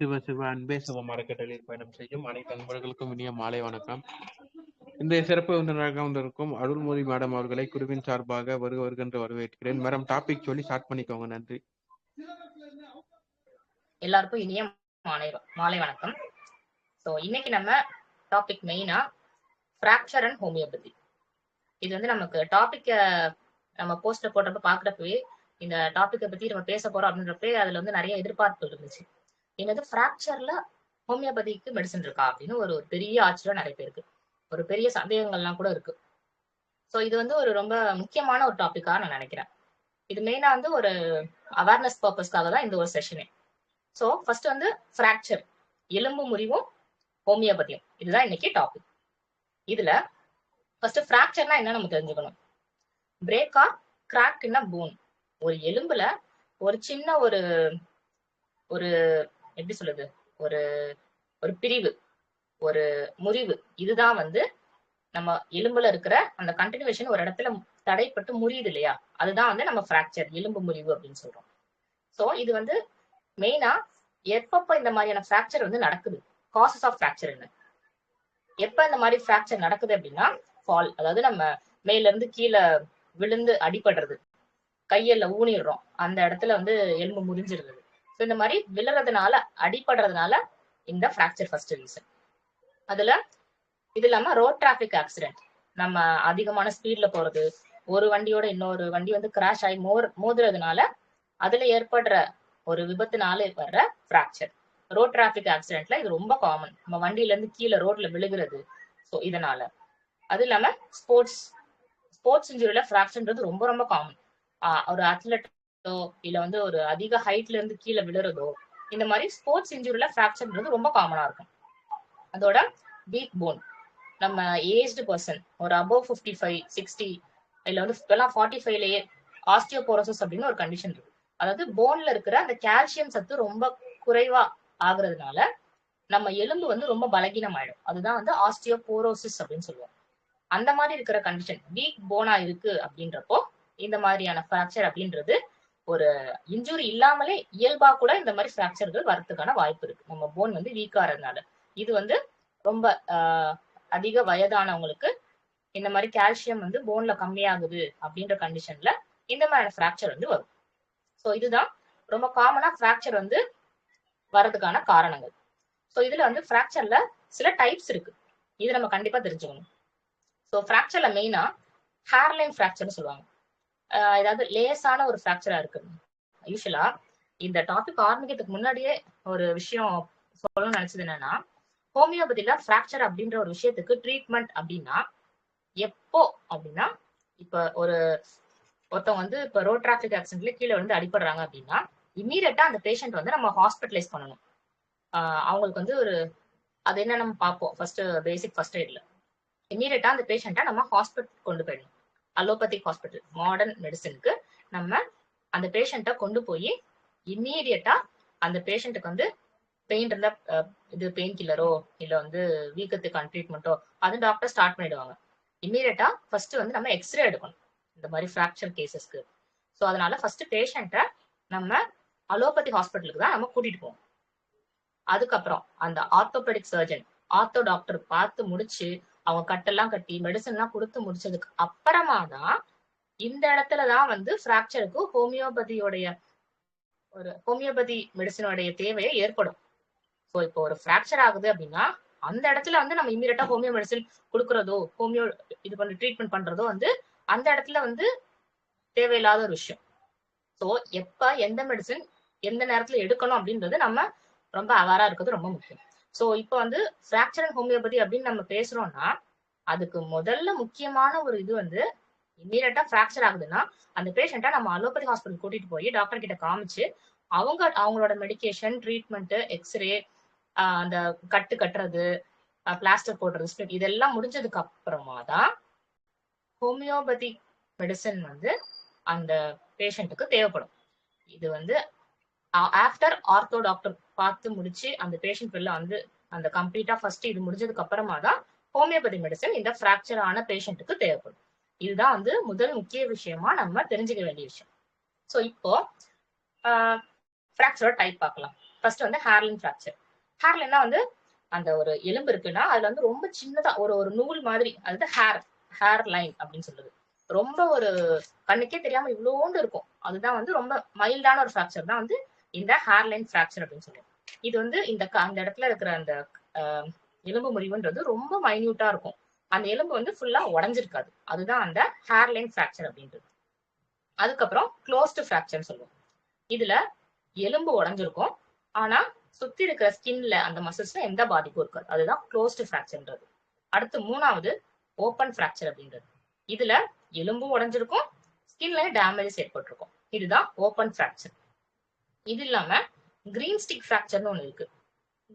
சிவ சிவ அன்பே சிவம் அறக்கட்டளையில் பயணம் செய்யும் அனைத்து நண்பர்களுக்கும் இனிய மாலை வணக்கம். இந்த சிறப்பு விருந்தினராக வந்திருக்கும் அருள்மொழி மேடம் அவர்களை குருவின் சார்பாக வருக வருகின்ற வரவேற்கிறேன். மேடம் டாபிக் சொல்லி ஸ்டார்ட் பண்ணிக்கோங்க. நன்றி. எல்லாருக்கும் இனிய மாலை மாலை வணக்கம். ஸோ இன்னைக்கு நம்ம டாபிக் மெயினா ஃப்ராக்சர் அண்ட் ஹோமியோபதி இது வந்து நமக்கு டாபிக்க நம்ம போஸ்டர் போட்டப்ப பாக்குறப்பவே இந்த டாபிக்கை பத்தி நம்ம பேச போறோம் அப்படின்றப்பே அதுல வந்து நிறைய எதிர்பார்ப்பு இருந்துச்சு. என்னது ஃப்ராக்சர்ல ஹோமியோபதிக்கு மெடிசன் இருக்கா அப்படின்னு ஒரு பெரிய ஆச்சரியம் நிறைய பேருக்கு. ஒரு பெரிய சந்தேகங்கள்லாம் கூட இருக்கு. ஸோ இது வந்து ஒரு ரொம்ப முக்கியமான ஒரு டாப்பிக்காக நான் நினைக்கிறேன். இது மெயினா வந்து ஒரு அவேர்னஸ் பர்பஸ்க்காக தான் இந்த ஒரு செஷனே ஸோ ஃபர்ஸ்ட் வந்து ஃப்ராக்சர் எலும்பு முறிவும் ஹோமியோபதியும் இதுதான் இன்னைக்கு டாபிக் இதுல ஃபர்ஸ்ட் ஃப்ராக்சர்னா என்ன நம்ம தெரிஞ்சுக்கணும்? Break or crack in bone ஒரு எலும்புல ஒரு சின்ன ஒரு ஒரு எப்படி சொல்லுது ஒரு ஒரு பிரிவு ஒரு முறிவு. இதுதான் வந்து நம்ம எலும்புல இருக்கிற அந்த கண்டினியூஷன் ஒரு இடத்துல தடைப்பட்டு முறியுது இல்லையா? அதுதான் வந்து நம்ம ஃப்ராக்சர் எலும்பு முறிவு அப்படின்னு சொல்றோம். ஸோ இது வந்து மெயினா எப்பப்ப இந்த மாதிரியான ஃப்ராக்சர் வந்து நடக்குது? காசஸ் ஆஃப் ஃப்ராக்சர் என்ன? எப்ப இந்த மாதிரி ஃப்ராக்சர் நடக்குது அப்படின்னா ஃபால் அதாவது நம்ம மேல இருந்து கீழே விழுந்து அடிபடுறது. கையில ஊனிடுறோம். அந்த இடத்துல வந்து எலும்பு முறிஞ்சிருது. ஸோ இந்த மாதிரி விழுறதுனால அடிபடுறதுனால இந்த ஃப்ராக்சர் ஃபர்ஸ்ட் ரீசன் அதுல இது இல்லாம ரோட் டிராபிக் ஆக்சிடென்ட் நம்ம அதிகமான ஸ்பீட்ல போறது ஒரு வண்டியோட இன்னொரு வண்டி வந்து கிராஷ் ஆகி மோர் மோதுறதுனால அதுல ஏற்படுற ஒரு விபத்துனால வர்ற ஃப்ராக்சர் ரோட் டிராபிக் ஆக்சிடென்ட்ல இது ரொம்ப காமன் நம்ம வண்டியில இருந்து கீழே ரோட்ல விழுகிறது. ஸோ இதனால. அது இல்லாம ஸ்போர்ட்ஸ் ஸ்போர்ட்ஸ் இன்ஜுரியில ஃப்ராக்சர்ன்றது ரொம்ப ரொம்ப காமன் ஒரு அத்லட்டோ இல்ல வந்து ஒரு அதிக ஹைட்ல இருந்து கீழே விழுறதோ இந்த மாதிரி ஸ்போர்ட்ஸ் இன்ஜுரியில ஃப்ராக்சர்ன்றது ரொம்ப காமனா இருக்கும். அதோட வீக் போன் நம்ம ஏஜ்டு பர்சன் ஒரு அபவ் ஃபிஃப்டி ஃபைவ் சிக்ஸ்டி இல்ல வந்து இப்பெல்லாம் ஃபார்ட்டி ஃபைவ்லயே ஆஸ்டியோபோரோசிஸ் அப்படின்னு ஒரு கண்டிஷன் இருக்கு. அதாவது போன்ல இருக்கிற அந்த கால்சியம் சத்து ரொம்ப குறைவா ஆகுறதுனால நம்ம எலும்பு வந்து ரொம்ப பலகீனம் ஆயிடும் அதுதான் வந்து ஆஸ்டியோபோரோசிஸ் அப்படின்னு சொல்லுவோம். அந்த மாதிரி இருக்கிற கண்டிஷன் வீக் போனா இருக்கு அப்படின்றப்போ இந்த மாதிரியான ஃப்ராக்சர் அப்படின்றது ஒரு இன்ஜுரி இல்லாமலே இயல்பா கூட இந்த மாதிரி ஃப்ராக்சர்கள் வரத்துக்கான வாய்ப்பு இருக்கு. நம்ம போன் வந்து வீக்கா இருந்தனால இது வந்து ரொம்ப அதிக வயதானவங்களுக்கு இந்த மாதிரி கால்சியம் வந்து போன்ல கம்மியாகுது அப்படின்ற கண்டிஷன்ல இந்த மாதிரியான ஃப்ராக்சர் வந்து வரும். ஸோ இதுதான் ரொம்ப காமனா ஃப்ராக்சர் வந்து வரதுக்கான காரணங்கள். ஸோ இதுல வந்து ஃப்ராக்சர்ல சில டைப்ஸ் இருக்கு. இது நம்ம கண்டிப்பா தெரிஞ்சுக்கணும். ஸோ ஃப்ராக்சர்ல மெயினா ஹேர்லைன் ஃப்ராக்சர்னு சொல்லுவாங்க. ஏதாவது லேசான ஒரு ஃப்ராக்சரா இருக்கு. யூஸ்வலா இந்த டாபிக் ஆரம்பிக்கிறதுக்கு முன்னாடியே ஒரு விஷயம் சொல்லணும்னு நினைச்சது என்னன்னா ஹோமியோபதியில ஃப்ராக்சர் அப்படின்ற ஒரு விஷயத்துக்கு ட்ரீட்மெண்ட் அப்படின்னா எப்போ அப்படின்னா இப்ப ஒரு ஒருத்தவங்க வந்து இப்ப ரோட் டிராபிக் ஆக்சிடென்ட்ல கீழே வந்து அடிபடுறாங்க அப்படின்னா இம்மீடியட்டா அந்த பேஷண்ட் வந்து நம்ம ஹாஸ்பிட்டலைஸ் பண்ணணும். அவங்களுக்கு வந்து ஒரு அது என்ன நம்ம பார்ப்போம். ஃபர்ஸ்ட் பேசிக் ஃபர்ஸ்ட் எய்ட்ல இம்மீடியட்டா அந்த பேஷண்ட்டை நம்ம ஹாஸ்பிட்டல் கொண்டு போயிடணும். அலோபதிக் ஹாஸ்பிட்டல் மாடர்ன் மெடிசனுக்கு நம்ம அந்த பேஷண்ட்டை கொண்டு போய் இம்மீடியட்டா அந்த பேஷண்ட்டுக்கு வந்து பெயின் இருந்தா இது பெயின் கில்லரோ இல்ல வந்து வீக்கத்துக்கான ட்ரீட்மெண்ட்டோ அது டாக்டர் ஸ்டார்ட் பண்ணிடுவாங்க. இம்மீடியட்டா ஃபர்ஸ்ட் வந்து நம்ம எக்ஸ்ரே எடுக்கணும். இந்த மாதிரி ஃப்ராக்சர் கேசஸ்க்கு ஸோ அதனால ஃபர்ஸ்ட் பேஷண்ட்டை நம்ம அலோபதி ஹாஸ்பிட்டலுக்கு தான் நம்ம கூட்டிட்டு போவோம் அதுக்கப்புறம் அந்த ஆர்த்தோபெடிக் சர்ஜன் ஆர்த்தோ டாக்டர் பார்த்து முடிச்சு அவங்க கட்டெல்லாம் கட்டி மெடிசன்லாம் கொடுத்து முடிச்சதுக்கு அப்புறமா தான் இந்த இடத்துலதான் வந்து ஃப்ராக்சருக்கு ஹோமியோபதியோடைய ஒரு ஹோமியோபதி மெடிசனோடைய தேவையை ஏற்படும். ஸோ இப்போ ஒரு ஃப்ராக்சர் ஆகுது அப்படின்னா அந்த இடத்துல வந்து நம்ம இமீடியட்டா ஹோமியோ மெடிசன் கொடுக்கறதோ ஹோமியோ இது பண்ணி ட்ரீட்மெண்ட் பண்றதோ வந்து அந்த இடத்துல வந்து தேவையில்லாத ஒரு விஷயம். ஸோ எப்ப எந்த மெடிசன் எந்த நேரத்துல எடுக்கணும் அப்படின்றது நம்ம ரொம்ப அவேரா இருக்கிறது ரொம்ப முக்கியம். ஸோ இப்போ வந்து ஃப்ராக்சர் அண்ட் ஹோமியோபதி அப்படின்னு நம்ம பேசுறோம்னா அதுக்கு முதல்ல முக்கியமான ஒரு இது வந்து இம்மீடியட்டா ஃப்ராக்சர் ஆகுதுன்னா அந்த பேஷண்ட்டை நம்ம அலோபதி ஹாஸ்பிட்டல் கூட்டிட்டு போய் டாக்டர் கிட்ட காமிச்சு அவங்க அவங்களோட மெடிக்கேஷன் ட்ரீட்மெண்ட் எக்ஸ்ரே அந்த கட்டு கட்டுறது பிளாஸ்டர் போடுறது ஸ்பிரிட் இதெல்லாம் முடிஞ்சதுக்கு அப்புறமா தான் ஹோமியோபதி மெடிசன் வந்து அந்த பேஷண்ட்டுக்கு தேவைப்படும். இது வந்து ஆஃப்டர் ஆர்த்தோ டாக்டர் பார்த்து முடிச்சு அந்த பேஷண்ட் வெளில வந்து அந்த கம்ப்ளீட்டா ஃபர்ஸ்ட் இது முடிஞ்சதுக்கு அப்புறமா தான் ஹோமியோபதி மெடிசன் இந்த ஃப்ராக்சர் ஆன பேஷண்ட்டுக்கு தேவைப்படும். இதுதான் வந்து முதல் முக்கிய விஷயமா நம்ம தெரிஞ்சுக்க வேண்டிய விஷயம். ஸோ இப்போ ஃப்ராக்சரோட டைப் பார்க்கலாம். ஃபர்ஸ்ட் வந்து ஹேர்லின் ஃப்ராக்சர் ஹேர்லின்னா வந்து அந்த ஒரு எலும்பு இருக்குன்னா அதுல வந்து ரொம்ப சின்னதா ஒரு ஒரு நூல் மாதிரி அது ஹேர் ஹேர் லைன் அப்படின்னு சொல்லுது. ரொம்ப ஒரு கண்ணுக்கே தெரியாம இவ்வளோண்டு இருக்கும். அதுதான் வந்து ரொம்ப மைல்டான ஒரு ஃப்ராக்சர் தான் வந்து இந்த ஹேர் லைன் ஃப்ராக்சர் அப்படின்னு சொல்லுவோம் இது வந்து இந்த அந்த இடத்துல இருக்கிற அந்த ஆஹ், எலும்பு முறிவுன்றது ரொம்ப மைன்யூட்டா இருக்கும். அந்த எலும்பு வந்து ஃபுல்லா உடஞ்சிருக்காது. அதுதான் அந்த ஹேர்லைன் ஃப்ராக்சர் அப்படின்றது. அதுக்கப்புறம் க்ளோஸ்டு ஃப்ராக்சர் சொல்லுவோம். இதுல எலும்பு உடஞ்சிருக்கும். ஆனா சுத்தி இருக்கிற ஸ்கின்ல அந்த மசில்ஸ்ல எந்த பாதிப்பும் இருக்காது. அதுதான் க்ளோஸ்டு ஃப்ராக்சர்ன்றது அடுத்து மூணாவது ஓப்பன் ஃப்ராக்சர் அப்படின்றது. இதுல எலும்பும் உடைஞ்சிருக்கும் ஸ்கின்ல டேமேஜஸ் ஏற்பட்டிருக்கும். இதுதான் ஓப்பன் ஃப்ராக்சர் இது இல்லாம கிரீன் ஸ்டிக் ஃப்ராக்சர்னு ஒன்று இருக்கு.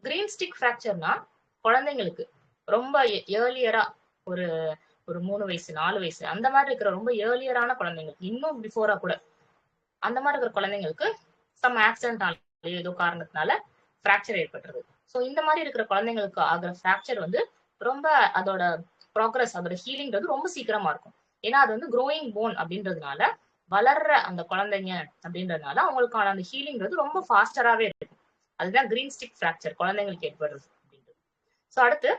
கிரீன் ஸ்டிக் ஃப்ராக்சர்னா குழந்தைங்களுக்கு ரொம்ப ஏர்லியரா ஒரு ஒரு மூணு வயசு நாலு வயசு அந்த மாதிரி இருக்கிற ரொம்ப ஏர்லியரான குழந்தைங்களுக்கு இன்னும் பிஃபோரா கூட அந்த மாதிரி இருக்கிற குழந்தைங்களுக்கு சம் ஆக்சிடென்ட் ஏதோ காரணத்தினால ஃப்ராக்சர் ஏற்பட்டுருது. ஸோ இந்த மாதிரி இருக்கிற குழந்தைங்களுக்கு ஆகிற ஃப்ராக்சர் வந்து ரொம்ப அதோட ப்ராக்ரஸ் அதோட ஹீலிங்கிறது ரொம்ப சீக்கிரமா இருக்கும். ஏன்னா அது வந்து க்ரோயிங் போன் அப்படின்றதுனால வளர்ற அந்த குழந்தைங்க அப்படின்றதுனால அவங்களுக்கான அந்த ஹீலிங்கிறது ரொம்ப ஃபாஸ்டராகவே இருக்கும். அதுதான் கிரீன் ஸ்டிக் ஃப்ராக்சர் குழந்தைங்களுக்கு ஏற்படுறது. ஸோ அடுத்து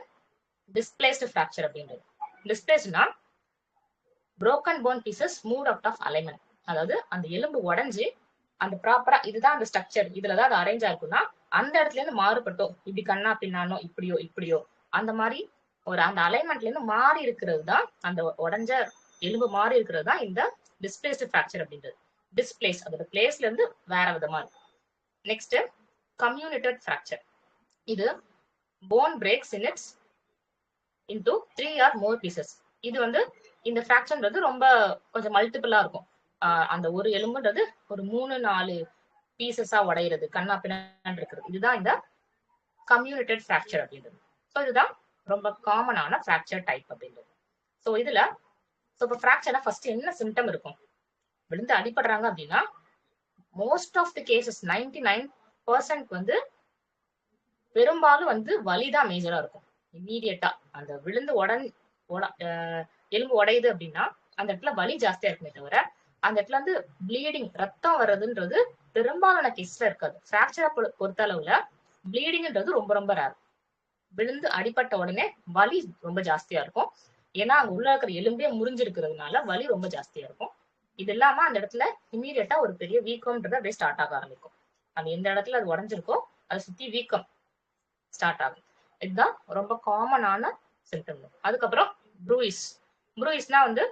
டிஸ்பிளேஸ்டு ஃப்ராக்சர் அப்படின்றது. டிஸ்பிளேஸ்னா broken bone pieces move out of alignment அதாவது அந்த எலும்பு உடஞ்சி அந்த ப்ராப்பரா இதுதான் அந்த ஸ்ட்ரக்சர் இதுலதான் அது அரேஞ்ச் ஆயிருக்கும்னா அந்த இடத்துல இருந்து மாறுபட்டோ இப்படி கண்ணா பின்னானோ இப்படியோ இப்படியோ அந்த மாதிரி ஒரு அந்த அலைன்மெண்ட்ல இருந்து மாறி இருக்கிறது தான் அந்த உடஞ்ச எலும்பு மாறி இருக்கிறது தான் இந்த டிஸ்பிளேஸ்டு ஃப்ராக்சர் அப்படின்றது. டிஸ்பிளேஸ் அதோட பிளேஸ்ல இருந்து வேற விதமா இருக்கு. நெக்ஸ்ட் கம்யூனிட்டட் ஃப்ராக்சர் இது bone breaks in its into three or more pieces இது வந்து இந்த ஃப்ராக்சர்ன்றது ரொம்ப கொஞ்சம் மல்டிபிளா இருக்கும். அந்த ஒரு எலும்புன்றது ஒரு மூணு நாலு பீசஸா உடையிறது கண்ணா பின்னான் இருக்கிறது. இதுதான் இந்த கம்யூனிட்டட் ஃபிராக்சர் அப்படின்றது. ஸோ இதுதான் ரொம்ப காமனான ஃபிராக்சர் டைப் அப்படின்றது. ஸோ இதுல ஸோ இப்போ ஃப்ராக்சர்னா ஃபர்ஸ்ட் என்ன சிம்டம் இருக்கும்? விழுந்து அடிபடுறாங்க அப்படின்னா most of the cases ninety nine percent வந்து பெரும்பாலும் வந்து வலி தான் மேஜரா இருக்கும். இம்மீடியட்டா அந்த விழுந்து உடன் உட- எலும்பு உடையுது அப்படின்னா அந்த இடத்துல வலி ஜாஸ்தியா இருக்குமே தவிர அந்த இடத்துல வந்து ப்ளீடிங் ரத்தம் வர்றதுன்றது பெரும்பாலான கேஸ்ல இருக்காது. ஃப்ராக்சரை பொறுத்த அளவுல ப்ளீடிங்ன்றது ரொம்ப ரொம்ப ரேர் விழுந்து அடிபட்ட உடனே வலி ரொம்ப ஜாஸ்தியா இருக்கும். ஏன்னா அங்க உள்ள இருக்கிற எலும்பே முறிஞ்சிருக்கிறதுனால வலி ரொம்ப ஜாஸ்தியா இருக்கும். இது இல்லாம அந்த இடத்துல இமீடியட்டா ஒரு பெரிய வீக்கம்ன்றது அப்படியே ஸ்டார்ட் ஆக ஆரம்பிக்கும். அது எந்த இடத்துல அது உடஞ்சிருக்கோ அதை சுத்தி வீக்கம். ஸ்டார்ட் ஆகுது. இதுதான் ரொம்ப காமனான சிம்டம் அதுக்கப்புறம் ப்ரூயிஸ் ப்ரூயிஸ்னா வந்து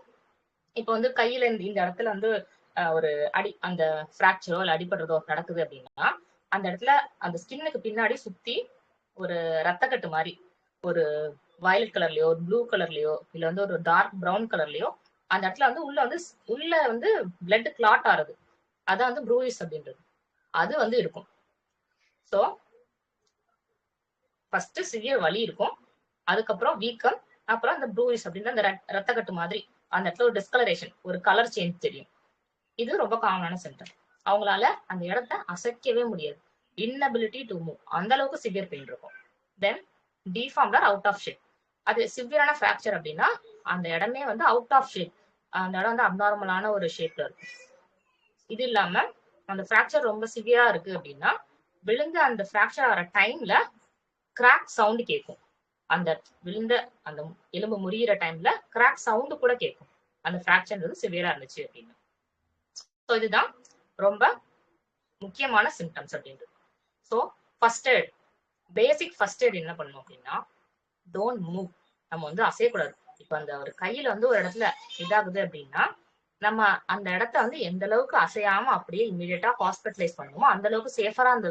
இப்போ வந்து கையில இந்த இந்த இடத்துல வந்து ஒரு அடி அந்த ஃப்ராக்சரோ இல்லை அடிபடுறதோ நடக்குது அப்படின்னா அந்த இடத்துல அந்த ஸ்கின்னுக்கு பின்னாடி சுத்தி ஒரு ரத்தக்கட்டு மாதிரி ஒரு வயலட் கலர்லயோ ஒரு ப்ளூ கலர்லயோ இல்ல வந்து ஒரு டார்க் பிரவுன் கலர்லயோ அந்த இடத்துல வந்து உள்ள வந்து உள்ள வந்து பிளட் கிளாட் ஆறுது அதான் வந்து ப்ரூயிஸ் அப்படின்றது. அது வந்து இருக்கும். ஸோ ஃபர்ஸ்ட் சிவியர் வலி இருக்கும். அதுக்கப்புறம் வீக்கம் அப்புறம் அந்த ப்ரூயிஸ் அப்படின்ற அந்த ரத்- ரத்தக்கட்டு மாதிரி அந்த இடத்துல ஒரு டிஸ்கலரேஷன் ஒரு கலர் சேஞ்ச் தெரியும். இது ரொம்ப காமனான சிம்டம் அவங்களால அந்த இடத்த அசைக்கவே முடியாது. இன்னபிலிட்டி டு மூவ் அந்த அளவுக்கு சிவியர் பெயின் இருக்கும். தென் டிஃபார்ம்லர் அவுட் ஆஃப் ஷேப் அது சிவியரான ஃப்ராக்சர் அப்படின்னா அந்த இடமே வந்து அவுட் ஆஃப் ஷேப் அந்த இடம் வந்து அப்நார்மலான ஒரு ஷேப்ல இருக்கும். இது இல்லாம அந்த ஃப்ராக்சர் ரொம்ப சிவியரா இருக்கு அப்படின்னா விழுந்து அந்த ஃப்ராக்சர் ஆகிற டைம்ல கிராக் சவுண்ட் கேட்கும் அந்த விழுந்த அந்த எலும்பு முறியிற டைம்ல கிராக் சவுண்ட் கூட கேட்கும் அந்த ஃப்ராக்சர்ன்றது சிவியரா இருந்துச்சு அப்படின்னு. ஸோ இதுதான் ரொம்ப முக்கியமான சிம்டம்ஸ் அப்படின்றது. So first aid basic first aid என்ன பண்ணணும் அப்படின்னா டோன்ட் மூவ் நம்ம வந்து அசையக்கூடாது. இப்போ அந்த ஒரு கையில வந்து ஒரு இடத்துல இதாகுது அப்படின்னா நம்ம அந்த இடத்த வந்து எந்த அளவுக்கு அசையாம அப்படியே இமீடியட்டா ஹாஸ்பிட்டலைஸ் பண்ணுமோ அந்த அளவுக்கு சேஃபரா அந்த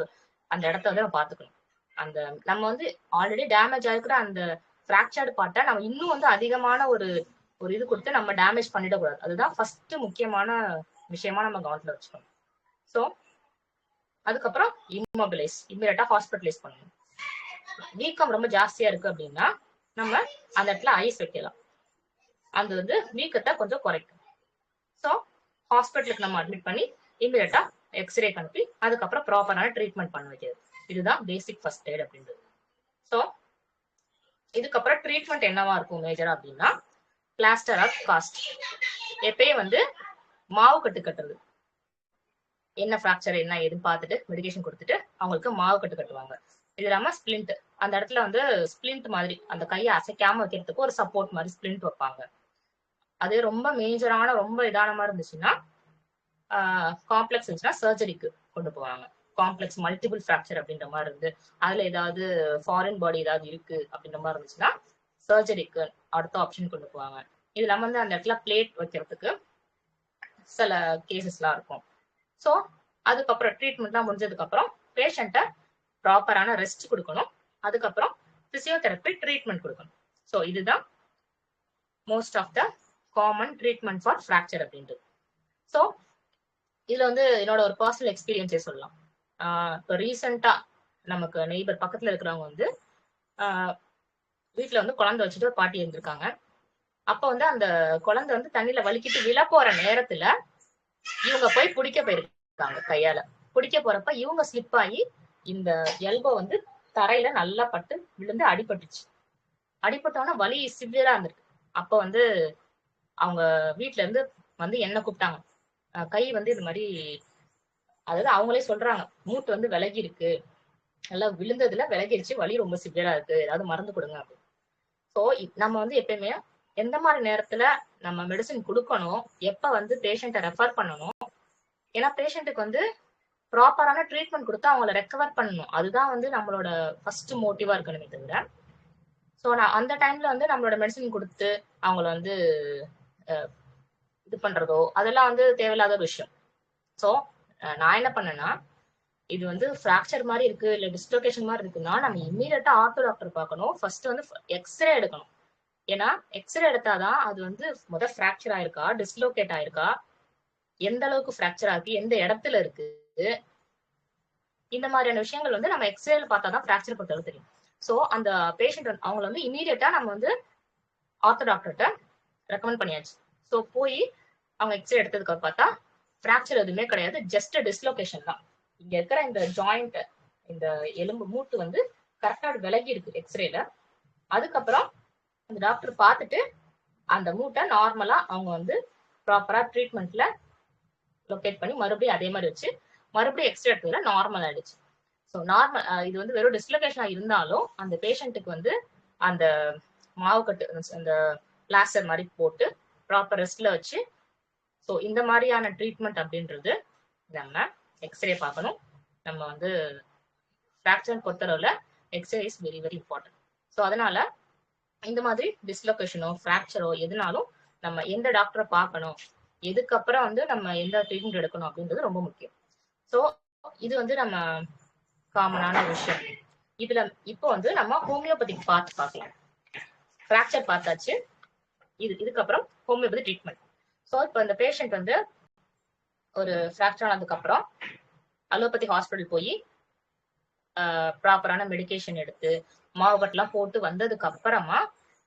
அந்த இடத்த வந்து நம்ம பாத்துக்கணும் அந்த நம்ம வந்து ஆல்ரெடி டேமேஜ் ஆயிருக்கிற அந்த ஃப்ராக்சர்டு பார்ட்டை நம்ம இன்னும் வந்து அதிகமான ஒரு ஒரு இது கொடுத்து நம்ம டேமேஜ் பண்ணிடக்கூடாது. அதுதான் ஃபர்ஸ்ட் முக்கியமான விஷயமா நம்ம கவனத்துல வச்சுக்கணும். ஸோ அதுக்கப்புறம் இம்மொபிலைஸ் இம்மீடியட்டா ஹாஸ்பிட்டலைஸ் பண்ணணும். வீக்கம் ரொம்ப ஜாஸ்தியா இருக்கு அப்படின்னா நம்ம அந்த இடத்துல ஐஸ் வைக்கலாம். அது வந்து வீக்கத்தை கொஞ்சம் குறைக்கும். ஸோ ஹாஸ்பிட்டலுக்கு நம்ம அட்மிட் பண்ணி இமீடியட்டா எக்ஸ்ரே அனுப்பி அதுக்கப்புறம் ப்ராப்பரான ட்ரீட்மெண்ட் பண்ண வைக்கிறது. இதுதான் பேசிக் ஃபர்ஸ்ட் எய்ட் அப்படின்றது. ஸோ இதுக்கப்புறம் ட்ரீட்மெண்ட் என்னவா இருக்கும் மேஜரா அப்படின்னா பிளாஸ்டர் ஆஃப் காஸ்ட் எப்பயும் வந்து மாவு கட்டு கட்டுறது. என்ன ஃப்ராக்சர் என்ன ஏதுன்னு பார்த்துட்டு மெடிகேஷன் கொடுத்துட்டு அவங்களுக்கு மாவு கட்டு கட்டுவாங்க. இது இல்லாம ஸ்பிளிண்ட் அந்த இடத்துல வந்து ஸ்பிளிண்ட் மாதிரி அந்த கையை அசைக்காம வைக்கிறதுக்கு ஒரு சப்போர்ட் மாதிரி ஸ்பிளிண்ட் வைப்பாங்க. அது ரொம்ப மேஜரான ரொம்ப இதான இருந்துச்சுன்னா காம்ப்ளெக்ஸ் இருந்துச்சுன்னா சர்ஜரிக்கு கொண்டு போவாங்க. காம்ப்ளெக்ஸ் மல்டிபிள் ஃப்ராக்சர் அப்படின்ற மாதிரி இருந்து அதுல ஏதாவது ஃபாரின் பாடி ஏதாவது இருக்கு அப்படின்ற மாதிரி இருந்துச்சுன்னா சர்ஜரிக்கு அடுத்த ஆப்ஷன் கொண்டு போவாங்க. இது இல்லாம வந்து அந்த இடத்துல பிளேட் வைக்கிறதுக்கு சில கேசஸ்லாம் இருக்கும். ஸோ அதுக்கப்புறம் ட்ரீட்மெண்ட்லாம் முடிஞ்சதுக்கு அப்புறம் பேஷண்ட்டை ப்ராப்பரான ரெஸ்ட் கொடுக்கணும். அதுக்கப்புறம் பிசியோதெரப்பி ட்ரீட்மெண்ட் கொடுக்கணும். ஸோ இதுதான் most of the common treatment for fracture அப்படின்றது. ஸோ இதில் வந்து என்னோட ஒரு பர்சனல் எக்ஸ்பீரியன்ஸே சொல்லலாம். இப்போ ரீசெண்டா நமக்கு நெய்பர் பக்கத்துல இருக்கிறவங்க வந்து வீட்டில் வந்து குழந்தை வச்சுட்டு ஒரு பாட்டி இருந்திருக்காங்க. அப்போ வந்து அந்த குழந்தை வந்து தண்ணியில வலிக்கிட்டு விழ போற நேரத்துல இவங்க போய் பிடிக்க போயிருக்காங்க கையால. பிடிக்க போறப்ப இவங்க ஸ்லிப் ஆகி இந்த எல்போ வந்து தரையில நல்லா பட்டு விழுந்து அடிபட்டுச்சு. அடிபட்டோன்னா வலி சிவியரா இருந்திருக்கு. அப்போ வந்து அவங்க வீட்டிலேருந்து இருந்து வந்து என்ன கூப்பிட்டாங்க. கை வந்து இது மாதிரி அதாவது அவங்களே சொல்றாங்க மூட்டு வந்து விலகி இருக்கு நல்லா விழுந்ததுல விலகிருச்சு வலி ரொம்ப சிவியரா இருக்கு. ஏதாவது மருந்து கொடுங்க அப்படின்னு. ஸோ நம்ம வந்து எப்பயுமே எந்த மாதிரி நேரத்துல நம்ம மெடிசின் கொடுக்கணும் எப்ப வந்து பேஷண்ட்டை ரெஃபர் பண்ணணும் ஏன்னா பேஷண்ட்டுக்கு வந்து ப்ராப்பரான ட்ரீட்மெண்ட் கொடுத்து அவங்கள ரெக்கவர் பண்ணணும். அதுதான் வந்து நம்மளோட ஃபர்ஸ்ட் மோட்டிவா இருக்கணுமே தவிர. ஸோ நான் அந்த டைம்ல வந்து நம்மளோட மெடிசின் கொடுத்து அவங்கள வந்து இது பண்றதோ அதெல்லாம் வந்து தேவையில்லாத ஒரு விஷயம். ஸோ நான் என்ன பண்ணேன்னா இது வந்து ஃப்ராக்சர் மாதிரி இருக்கு இல்ல டிஸ்லொகேஷன் மாதிரி இருக்குன்னா நம்ம இம்மீடியட்டா ஆர்த்தோ டாக்டர் பார்க்கணும். ஃபர்ஸ்ட் வந்து எக்ஸ்ரே எடுக்கணும். ஏன்னா எக்ஸ்ரே எடுத்தாதான் அது வந்து முத ஃப்ராக்சர் ஆயிருக்கா டிஸ்லோகேட் ஆயிருக்கா எந்த அளவுக்கு ஃப்ராக்சர் ஆகி எந்த இடத்துல இருக்கு. இந்த மாதிரியான விஷயங்கள் வந்து நம்ம எக்ஸ்ரேல பார்த்தா தான் ஃப்ராக்சர் பொறுத்தளவு தெரியும். ஸோ அந்த பேஷண்ட் அவங்கள வந்து இமீடியட்டா நம்ம வந்து ஆர்த்தோ டாக்டர்கிட்ட ரெக்கமெண்ட் பண்ணியாச்சு. ஸோ போய் அவங்க எக்ஸ்ரே எடுத்ததுக்கு பார்த்தா ஃப்ராக்சர் எதுவுமே கிடையாது. ஜஸ்ட் டிஸ்லொகேஷன் தான். இங்க இருக்கிற இந்த ஜாயிண்ட் இந்த எலும்பு மூட்டு வந்து கரெக்டா விலகி இருக்கு எக்ஸ்ரேல அதுக்கப்புறம் அந்த டாக்டர் பார்த்துட்டு அந்த மூட்டை நார்மலா அவங்க வந்து ப்ராப்பரா ட்ரீட்மெண்ட்ல லொக்கேட் பண்ணி மறுபடியும் அதே மாதிரி வச்சு மறுபடியும் எக்ஸ்ரே எடுத்ததுல நார்மல் ஆயிடுச்சு. ஸோ நார்மல் இது வந்து வெறும் டிஸ்லொகேஷனா இருந்தாலும் அந்த பேஷண்ட்டுக்கு வந்து அந்த மாவு கட்டு அந்த பிளாஸ்டர் மாதிரி போட்டு ப்ராப்பர் ரெஸ்ட்ல வச்சு ஸோ இந்த மாதிரியான ட்ரீட்மெண்ட் அப்படின்றது நம்ம எக்ஸ்ரே பார்க்கணும். நம்ம வந்து ஃப்ராக்சர் பொறுத்தளவில் X ray is very very important so அதனால இந்த மாதிரி டிஸ்லொகேஷனோ ஃப்ராக்சரோ எதுனாலும் நம்ம எந்த டாக்டரை பார்க்கணும் எதுக்கப்புறம் வந்து நம்ம எந்த ட்ரீட்மெண்ட் எடுக்கணும் அப்படின்றது ரொம்ப முக்கியம். ஸோ இது வந்து நம்ம காமனான விஷயம். இதுல இப்போ வந்து நம்ம ஹோமியோபதிக் பார்த்து பார்க்கலாம். ஃப்ராக்சர் பார்த்தாச்சு. இது இதுக்கப்புறம் ஹோமியோபதி ட்ரீட்மெண்ட் ஸோ இப்போ இந்த பேஷண்ட் வந்து ஒரு ஃப்ராக்சர் ஆனதுக்கப்புறம் அலோபதி ஹாஸ்பிட்டல் போய் ப்ராப்பரான மெடிகேஷன் எடுத்து மாவுகட்டெல்லாம் போட்டு வந்ததுக்கு அப்புறமா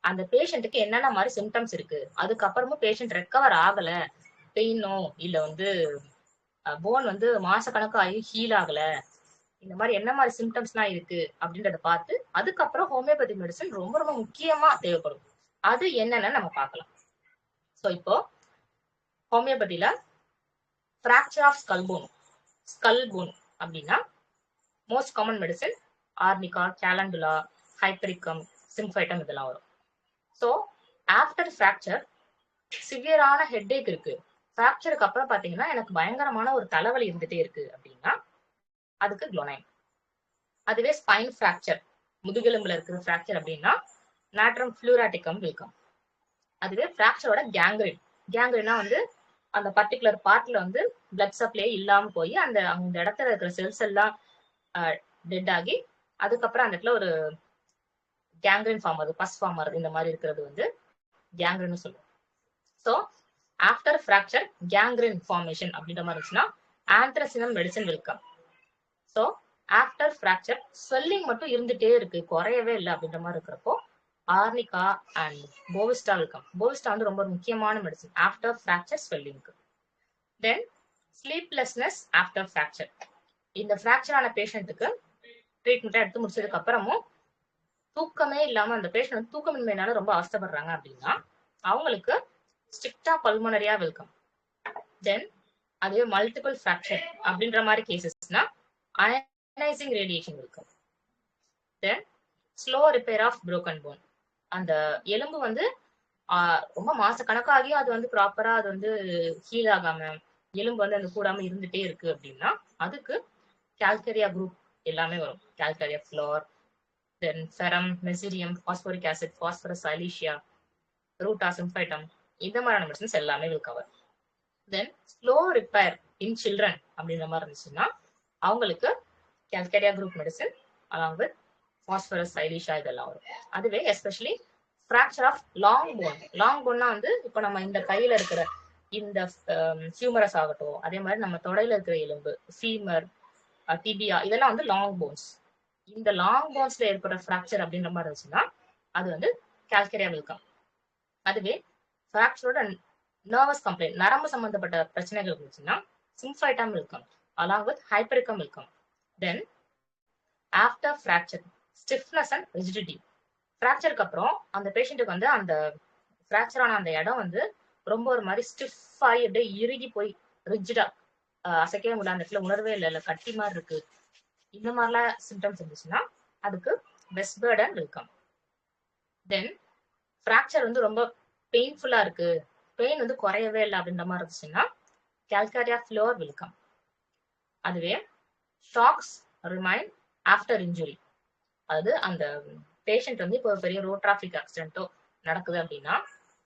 அந்த பேஷண்ட்டுக்கு என்னென்ன மாதிரி சிம்டம்ஸ் இருக்கு? அதுக்கப்புறமும் பேஷண்ட் ரெக்கவர் ஆகல. பெயினோ இல்ல வந்து போன் வந்து மாசக்கணக்கு ஆகி ஹீல் ஆகல. இந்த மாதிரி என்ன மாதிரி சிம்டம்ஸ்லாம் இருக்கு? அப்படின்றத பார்த்து அதுக்கப்புறம் ஹோமியோபதி மெடிசன் ரொம்ப ரொம்ப முக்கியமா தேவைப்படும். அது என்னன்னு நம்ம பார்க்கலாம். ஸோ இப்போ ஹோமியோபதியில fracture of skull bone skull bone அப்படின்னா most common medicine arnica calendula hypericum symphytum இதெல்லாம் வரும். ஸோ ஆஃப்டர் ஃப்ராக்சர் சிவியரான ஹெட்டேக் இருக்கு. ஃப்ராக்சருக்கு அப்புறம் பார்த்தீங்கன்னா எனக்கு பயங்கரமான ஒரு தலைவலி இருந்துட்டே இருக்கு அப்படின்னா அதுக்கு குளோனைன் அதுவே ஸ்பைன் ஃப்ராக்சர் முதுகெலும்புல இருக்கிற ஃப்ராக்சர் அப்படின்னா நாட்ரம் ஃப்ளூராட்டிக்கம் வெல்கம் அதுவே ஃப்ராக்சரோட கேங்க்ரின் கேங்க்ரினா வந்து அந்த பர்டிகுலர் பார்ட்ல வந்து பிளட் சப்ளை இல்லாம போய் அந்த அந்த இடத்துல இருக்கிற செல்ஸ் எல்லாம் டெட் ஆகி அதுக்கப்புறம் அந்த இடத்துல ஒரு கேங்க்ரின் ஃபார்ம் ஆகுது பஸ் ஃபார்ம் ஆகுது இந்த மாதிரி இருக்கிறது வந்து கேங்க்ரின்னு சொல்லுவோம். So after fracture gangrene formation அப்படின்ற மாதிரி இருந்துச்சுன்னா anthracinum medicine welcome so after fracture swelling மட்டும் இருந்துட்டே இருக்கு குறையவே இல்லை அப்படின்ற மாதிரி இருக்கிறப்போ arnica and bovista welcome bovista வந்து ரொம்ப முக்கியமான மெடிசன் ஆஃப்டர் ஃப்ராக்சர் ஸ்வெல்லிங்க்கு தென் ஸ்லீப்லெஸ்னஸ் ஆஃப்டர் ஃப்ராக்சர் இந்த ஃப்ராக்சர் ஆன பேஷண்ட்டுக்கு ட்ரீட்மெண்ட் எடுத்து முடிச்சதுக்கு அப்புறமும் தூக்கமே இல்லாமல் அந்த பேஷண்ட் வந்து தூக்கமின்மையினால ரொம்ப அவஸ்தப்படுறாங்க அப்படின்னா அவங்களுக்கு ஸ்ட்ரிக்டா பல்மனரியா வெல்கம் தென் அதுவே மல்டிபிள் ஃப்ராக்சர் அப்படின்ற மாதிரி கேசஸ்னா ionising radiation welcome then slow repair of broken bone அந்த எலும்பு வந்து ரொம்ப மாச கணக்காகியும் அது வந்து ப்ராப்பரா அது வந்து ஹீல் ஆகாம எலும்பு வந்து அந்த கூடாம இருந்துட்டே இருக்கு அப்படின்னா அதுக்கு கால்கரியா குரூப் எல்லாமே வரும். Calcarea fluor then ferrum mezereum phosphoric acid phosphorus silicea ruta symphytum இந்த மாதிரியான மெடிசன்ஸ் எல்லாமே will cover then slow repair in children அப்படின்ற மாதிரி இருந்துச்சுன்னா அவங்களுக்கு calcarea group medicine along with phosphorus silicea இதெல்லாம் வரும். அதுவே especially fracture of long bone long போன்னா வந்து இப்போ நம்ம இந்த கையில இருக்கிற இந்த um, ஹியூமரஸ் ஆகட்டும் அதே மாதிரி நம்ம தொடையில இருக்கிற எலும்பு ஃபீமர் டிபியா இதெல்லாம் வந்து லாங் போன்ஸ் இந்த லாங் போன்ஸ்ல ஏற்படுற ஃப்ராக்சர் அப்படின்ற மாதிரி இருந்துச்சுன்னா அது வந்து கேல்கரியா வில்கம் அதுவே ஃப்ராக்சரோட நர்வஸ் கம்ப்ளைண்ட் நரம்பு சம்பந்தப்பட்ட பிரச்சனைகள் இருந்துச்சுன்னா சிம்ஃபைட்டம் இருக்கும் அலாங் வித் ஹைப்பரிக்கம் இருக்கும் then after fracture stiffness and rigidity ஃப்ராக்சருக்கு அப்புறம் அந்த பேஷண்ட்டுக்கு வந்து அந்த ஃப்ராக்சர் ஆன அந்த இடம் வந்து ரொம்ப ஒரு மாதிரி ஸ்டிஃப் ஆகி அப்படியே இறுகி போய் ரிஜிடா அசைக்கவே முடியல. அந்த இடத்துல உணர்வே இல்லை. இல்லை கட்டி மாதிரி இருக்கு. இந்த மாதிரிலாம் சிம்டம்ஸ் இருந்துச்சுன்னா அதுக்கு பெஸ்ட் பேர்டன் இருக்கும் தென் ஃப்ராக்சர் வந்து ரொம்ப பெயின்ஃபுல்லா இருக்கு. பெயின் வந்து குறையவே இல்லை அப்படின்ற மாதிரி இருந்துச்சுன்னா கேல்காரியா ஃபிளோர் வில்கம் அதுவே ஷாக்ஸ் ரிமைண்ட் ஆஃப்டர் இன்ஜுரி அதாவது அந்த பேஷண்ட் வந்து இப்போ பெரிய ரோட் டிராஃபிக் ஆக்சிடென்ட்டோ நடக்குது அப்படின்னா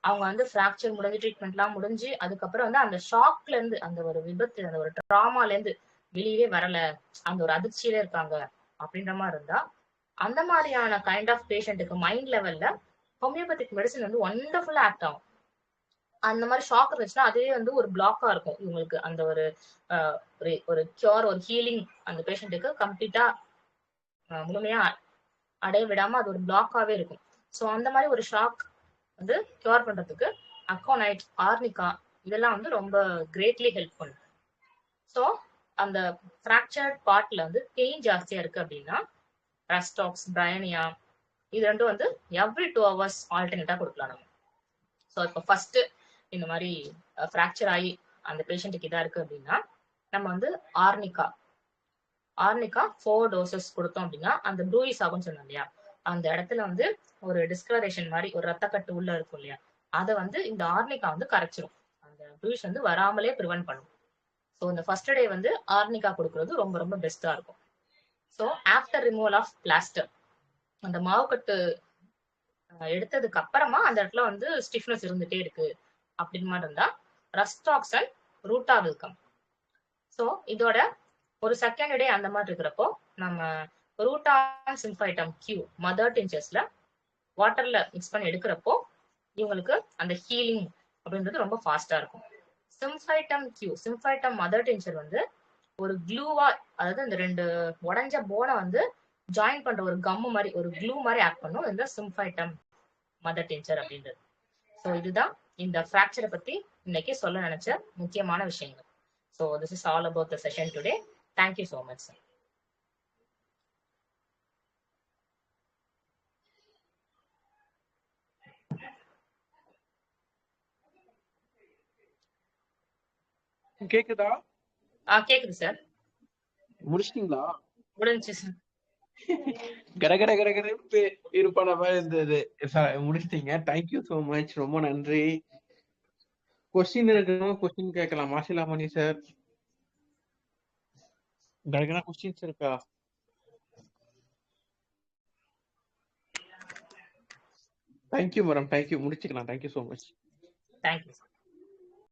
அவங்க வந்து ஃப்ராக்சர் முடிஞ்சு ட்ரீட்மெண்ட்லாம் முடிஞ்சு அதுக்கப்புறம் வந்து அந்த ஷாக்ல இருந்து அந்த ஒரு விபத்து அந்த ஒரு ட்ராமால இருந்து வெளியவே வரல. அந்த ஒரு அதிர்ச்சியில இருக்காங்க அப்படின்ற மாதிரி இருந்தா அந்த மாதிரியான கைண்ட் ஆஃப் பேஷண்ட்டுக்கு மைண்ட் லெவல்ல ஹோமியோபதிக் மெடிசன் வந்து ஒண்டர்ஃபுல்லா ஆக்ட் ஆகும். அந்த மாதிரி ஷாக் இருந்துச்சுன்னா அதுவே வந்து ஒரு பிளாக்கா இருக்கும். இவங்களுக்கு அந்த ஒரு ஒரு ஒரு கியூர் ஒரு ஹீலிங் அந்த பேஷண்ட்டுக்கு கம்ப்ளீட்டா முழுமையா அடைய விடாம அது ஒரு பிளாக்காவே இருக்கும். ஸோ அந்த மாதிரி ஒரு ஷாக் வந்து கியூர் பண்றதுக்கு அக்கோனைட் ஆர்னிகா இதெல்லாம் வந்து ரொம்ப கிரேட்லி ஹெல்ப் பண்ணும். ஸோ அந்த ஃப்ராக்சர்ட் பார்ட்ல வந்து பெயின் ஜாஸ்தியா இருக்கு அப்படின்னா ரஸ்டாக்ஸ் பிரயனியா இது ரெண்டும் வந்து எவ்ரி டூ ஹவர்ஸ் ஆல்டர்னேட்டா கொடுக்கலாம் நம்ம. ஸோ இப்போ ஃபர்ஸ்ட் இந்த மாதிரி ஃப்ராக்சர் ஆகி அந்த பேஷண்ட்டுக்கு இதா இருக்கு அப்படின்னா நம்ம வந்து ஆர்னிகா ஆர்னிக்கா ஃபோர் டோசஸ் கொடுத்தோம் அப்படின்னா அந்த ப்ரூயிஸ் ஆகும்னு சொன்னோம் இல்லையா? அந்த இடத்துல வந்து ஒரு டிஸ்கலரேஷன் மாதிரி ஒரு ரத்தக்கட்டு உள்ள இருக்கும் இல்லையா? அதை வந்து இந்த ஆர்னிக்கா வந்து கரைச்சிரும். அந்த ப்ரூயிஸ் வந்து வராமலே ப்ரிவென்ட் பண்ணும். ஸோ இந்த ஃபர்ஸ்ட் டே வந்து ஆர்னிக்கா கொடுக்கறது ரொம்ப ரொம்ப பெஸ்ட்டாக இருக்கும். So after removal of plaster அந்த மாவுக்கட்டு எடுத்ததுக்கு அப்புறமா அந்த இடத்துல வந்து ஸ்டிஃப்னஸ் இருந்துட்டே இருக்கு. அப்படின்னு மாதிரி இருந்தா ரஸ்டாக்சன் ரூட்டா வெல்கம் ஸோ இதோட ஒரு செகண்ட் டே அந்த மாதிரி இருக்கிறப்போ நம்ம ரூட்டான் சிம்ஃபைட்டம் கியூ மதர் டிஞ்சர்ஸ்ல வாட்டர்ல மிக்ஸ் பண்ணி எடுக்கிறப்போ இவங்களுக்கு அந்த ஹீலிங் அப்படின்றது ரொம்ப ஃபாஸ்டா இருக்கும். Symphytum Q symphytum mother tincture வந்து ஒரு க்ளூவா அதாவது இந்த ரெண்டு உடஞ்ச போனை வந்து ஜாயின் பண்ற ஒரு கம்மு மாதிரி ஒரு க்ளூ மாதிரி ஆக்ட் பண்ணும் இந்த சிம்ஃபைட்டம் மதர் டிஞ்சர் அப்படின்றது. ஸோ இதுதான் இந்த ஃப்ராக்சரை பத்தி இன்னைக்கு சொல்ல நினைச்ச முக்கியமான விஷயங்கள். So this is all about the session today thank you so much sir கேக்குதா? ஆ கேக்குது சார் முடிச்சிட்டீங்களா? முடிஞ்சுச்சு சார் கடகட கடகடன்னு இருப்பான மாதிரி இருந்தது. ச- முடிச்சிட்டீங்க. தேங்க்யூ ஸோ மச் ரொம்ப நன்றி. கொஸ்டின் இருக்கணும்? கொஸ்டின் கேட்கலாம்? மாசிலாமணி சார் கடகடா கொஸ்டின்ஸ் இருக்கா thank you madam thank you முடிச்சுக்கலாம். Thank you so much thank you sir